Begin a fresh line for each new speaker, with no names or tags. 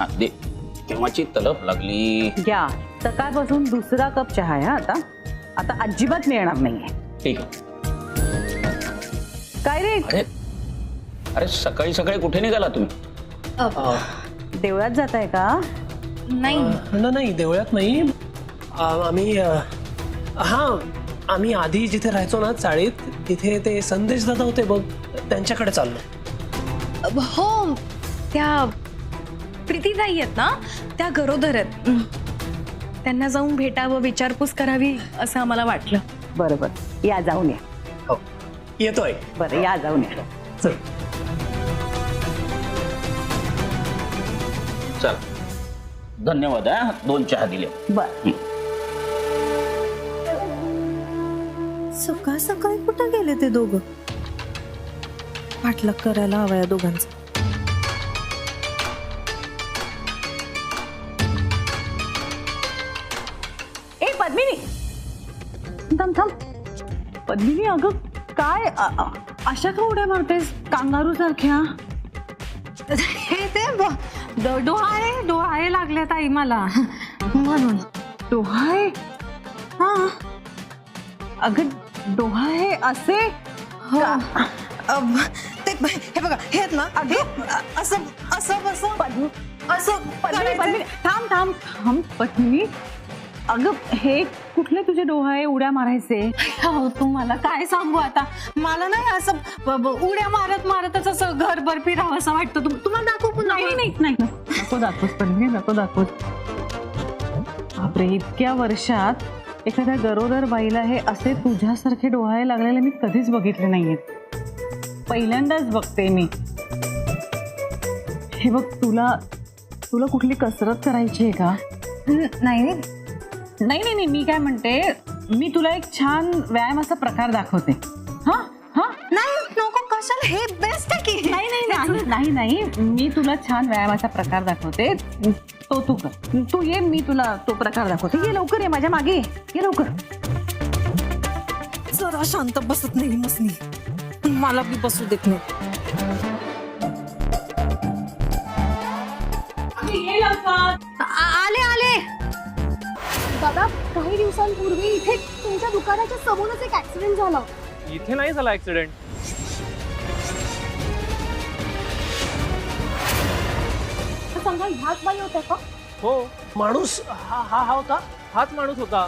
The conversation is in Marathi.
हा, दे. केव्हाची तलप लागली?
घ्या. सकाळपासून दुसरा कप चहा आहे हा आता. आता अजिबात मिळणार नाहीये.
ठीक आहे.
काय रे?
अरे अरे सकाळी सकाळी कुठे निघाला तुम्ही?
देवळात जात आहे का?
नाही.
ना नाही देवळात नाही. आ- आम्ही अ, हा आम्ही आधी जिथे राहायचो ना चाळीत तिथे ते संदेश दादा होते बघ त्यांच्याकडे चाललो.
हो त्या प्रीतीताई आहेत ना त्या गरोदर आहेत. त्यांना जाऊन भेटावं विचारपूस करावी असं आम्हाला वाटलं.
बरोबर. या जाऊन या.
हो. येतोय.
बरं या जाऊन या.
चल.
चल. धन्यवाद हा. दोन चहा दिले.
बर.
सकाळ सकाळी कुठं गेले ते दोघं? पाठलाग करायला हवा या दोघांचा.
पद्मिनी. थांब थांब. पद्मिनी अगं काय? अ- अ- अशा का उड्या मारतेस? कांगारू सारख्या?
हे ते ब- ड- डोहाळे डोहाळे लागले ताई मला. म्हणून.
डोहाळे?
हा.
अगं डोहाळे असे?
हो. अब, ते हे बघा हे आहेत ना हे असं असं असं
पद्म
असं
पद्मिनी
करायचं.
पद्मिनी थांब थांब थांब पद्मिनी. अगं हे कुठले तुझे डोहाळे उड्या मारायचे?
हो तुम्हाला काय सांगू आता? मला नाही असं ब- ब- उड्या मारत मारतच असं घरभर फिरावं असं वाटतं. तुम- तुम्हाला दाखवू पुन्हा
नाही नाही नाही. नको दाखवूस पद्मिनी नको दाखवूस बापरे इतक्या वर्षात एखाद्या गरोदर बाईला हे असे तुझ्यासारखे डोहाळे लागलेले मी कधीच बघितले नाहीयेत. पहिल्यांदाच बघते मी. हे बघ तुला तुला कुठली कसरत करायची आहे का?
नाही.
नाही नाही नाही मी काय म्हणते मी तुला एक छान व्यायामाचा प्रकार दाखवते. हा? हा?
नाही नको कशाला? हे बेस्ट आहे की?
नाही नाही नाही नाही नाही मी तुला छान व्यायामाचा प्रकार दाखवते. तो तू कर. तू ये मी तुला तो प्रकार दाखवते. ये लवकर ये माझ्या मागे. ये. ये लवकर.
जरा शांत बसत नाही मसनी. मला बी बसू देत नाही. आले आले
दादा काही दिवसांपूर्वी इथे तुमच्या दुकानाच्या समोरच एक ऍक्सिडेंट झाला.
इथे नाही झाला ऍक्सिडेंट
तर सांगा ह्याच बाई होत्या का?
हो.
माणूस हा हा हा होता?
हाच माणूस होता.